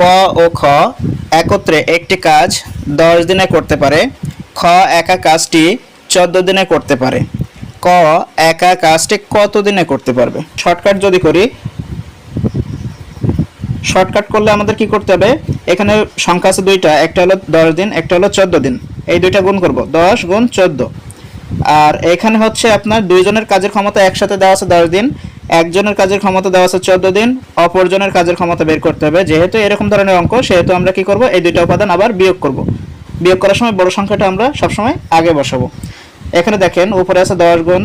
ক ও খ একত্রে একটি কাজ দশ দিনে করতে পারে। খ একা কাজটি চোদ্দ দিনে করতে পারে। ক একা কাজটি কত দিনে করতে পারবে? শর্টকাট যদি করি, শর্টকাট করলে আমাদের কি করতে হবে? এখানে সংখ্যা আছে দুইটা, একটা হলো দশ দিন, একটা হলো চোদ্দ দিন। এই দুইটা গুণ করব, দশ গুণ চোদ্দ। আর এখানে হচ্ছে আপনার দুইজনের কাজের ক্ষমতা একসাথে দেওয়া আছে দশ দিন, একজনের কাজের ক্ষমতা দেওয়া আছে চোদ্দ দিন, অপরজনের কাজের ক্ষমতা বের করতে হবে। যেহেতু এরকম ধরনের অঙ্ক, সেহেতু আমরা কি করব? এই দুইটা উপাদান আবার বিয়োগ করব। বিয়োগ করার সময় বড় সংখ্যাটা আমরা সবসময় আগে বসাবো। এখানে দেখেন, উপরে আছে দশ গুণ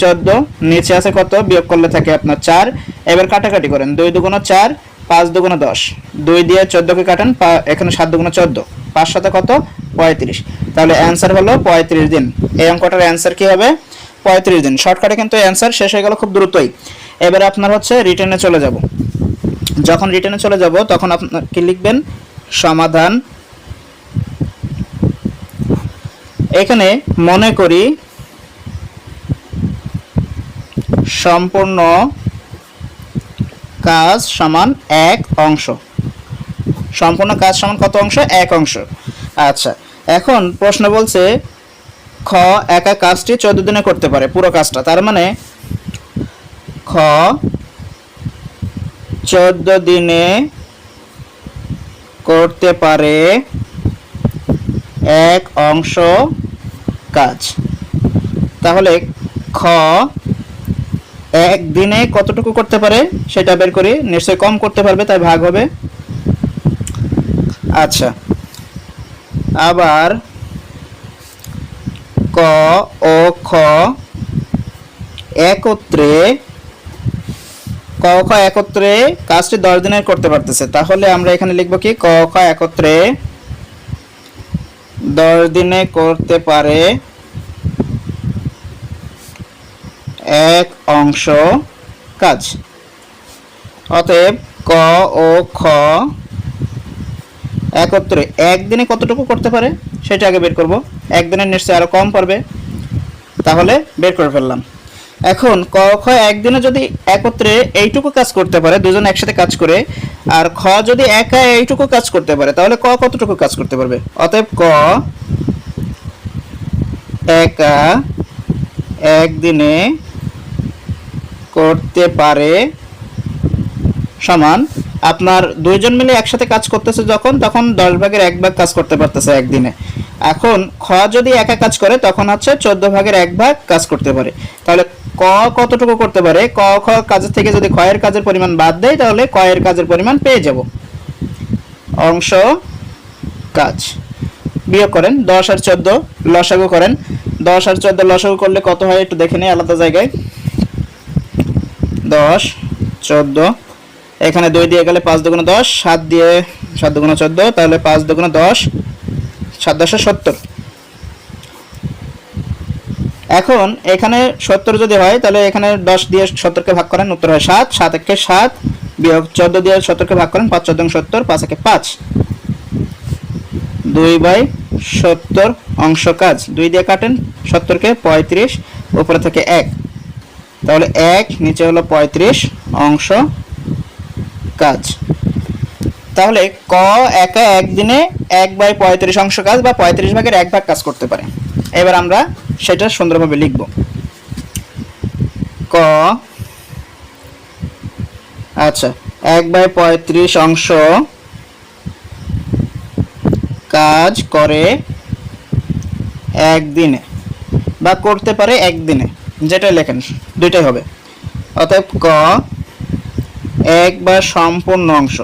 চোদ্দ, নিচে আছে কত? বিয়োগ করলে থাকে আপনার চার। এবার কাটাকাটি করেন, দুই দুগুণ চার, পাঁচ দুগুণ দশ। দুই দিয়ে চোদ্দকে কাটান এখানে সাত দুগুণ চোদ্দ। পাঁচ সাথে কত? পঁয়ত্রিশ। তাহলে অ্যান্সার হলো পঁয়ত্রিশ দিন। এই অঙ্কটার অ্যান্সার কি হবে? পঁয়ত্রিশ দিন। শর্টকাটে কিন্তু অ্যান্সার শেষ হয়ে গেল খুব দ্রুতই। এবারে আপনার হচ্ছে রিটার্নে চলে যাব। যখন রিটার্নে চলে যাব, তখন আপনার কি লিখবেন? সমাধান। এখানে মনে করি সম্পূর্ণ কাজ সমান এক অংশ। সম্পূর্ণ কাজ সমান কত অংশ? এক অংশ। আচ্ছা। এখন প্রশ্ন বলছে, খ একা কাজটি চোদ্দ দিনে করতে পারে, পুরো কাজটা। তার মানে খ চোদ্দ দিনে করতে পারে এক অংশ কাজ। তাহলে খ এক দিনে কতটুকু করতে পারে সেটা বের করি নিশ্চয়ই কম করতে পারবে, তাই ভাগ হবে। আচ্ছা। আবার ক ও খ একত্রে, ক খ একত্রে কাজটি দশ দিনের করতে পারতেছে। তাহলে আমরা এখানে লিখব কি? ক খ একত্রে দশ দিনে করতে পারে এক অংশ কাজ। অতএব ক ও খ একত্রে একদিনে কতটুকু করতে পারে সেটা আগে বের করব। একদিনের নিশ্চয়ই আরও কম পারবে তাহলে বের করে ফেললাম। এখন ক, খ একদিনে যদি একত্রে এইটুকু কাজ করতে পারে, দুজন একসাথে কাজ করে, আর খ যদি একা এইটুকু কাজ করতে পারে, তাহলে ক কতটুকু কাজ করতে পারবে? অতএব ক একা একদিনে করতে পারে সমান আপনার দুইজন মিলে একসাথে কাজ করতেছে যখন, তখন দশ ভাগের এক ভাগ কাজ করতে পারতেছে একদিনে। এখন খ যদি একা কাজ করে, তখন হচ্ছে চোদ্দ ভাগের এক ভাগ কাজ করতে পারে। তাহলে ক কতটুকু করতে পারে? ক খ কাজের থেকে যদি ক্ষয়ের কাজের পরিমাণ বাদ দেয়, তাহলে কয়ের কাজের পরিমাণ পেয়ে যাব। অংশ, কাজ। বিয়োগ করেন, দশ আর চোদ্দ লসাগু করেন। দশ আর চোদ্দ লসাগু করলে কত হয় একটু দেখে নিই আলাদা জায়গায়। দশ, চোদ্দ এখানে দুই দিয়ে গেলে পাঁচ দুগুণ দশ, সাত দিয়ে সাত দুগুণ চোদ্দ, তাহলে পাঁচ দুগুণ দশ, সাত দশে সত্তর। এখন এখানে সত্তর যদি হয়, তাহলে এখানে দশ দিয়ে সত্তরকে ভাগ করেন, উত্তর হয় সাত সাত একে সাত বিয়োগ চোদ্দ দিয়ে সত্তরকে ভাগ করেন, পাঁচ চোদ্দ সত্তর, পাঁচ একে পাঁচ। দুই বাই সত্তর অংশ কাজ। দুই দিয়ে কাটেন, সত্তরকে পঁয়ত্রিশ, উপরে থেকে এক। তাহলে এক, নিচে হলো পঁয়ত্রিশ অংশ কাজ। তাহলে ক একা একদিনে এক বাই পঁয়ত্রিশ অংশ কাজ বা পঁয়ত্রিশ ভাগের এক ভাগ কাজ করতে পারে। এবার আমরা সেটা সুন্দরভাবে লিখব। ক আচ্ছা এক বাই পঁয়ত্রিশ অংশ কাজ করে একদিনে বা করতে পারে একদিনে যেটা লেখেন, দুইটাই হবে। অতএব ক এক বা সম্পূর্ণ অংশ।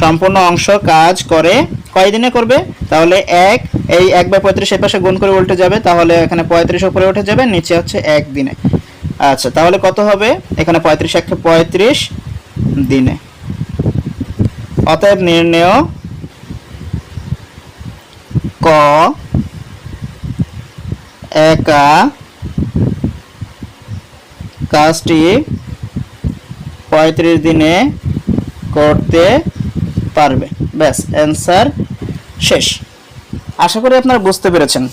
সম্পূর্ণ অংশ কাজ করে কয় দিনে করবে? তাহলে এক, এই এক বা পঁয়ত্রিশ এর পাশে গুণ করে উল্টে যাবে, তাহলে এখানে পঁয়ত্রিশ উপরে উঠে যাবে, নিচে হচ্ছে এক দিনে। আচ্ছা তাহলে কত হবে? এখানে পঁয়ত্রিশ এক পঁয়ত্রিশ দিনে। অতএব নির্ণয় ক একা কাজটি পঁয়ত্রিশ দিনে করতে পারবে। ব্যাস অ্যান্সার শেষ। আশা করি আপনারা বুঝতে পেরেছেন।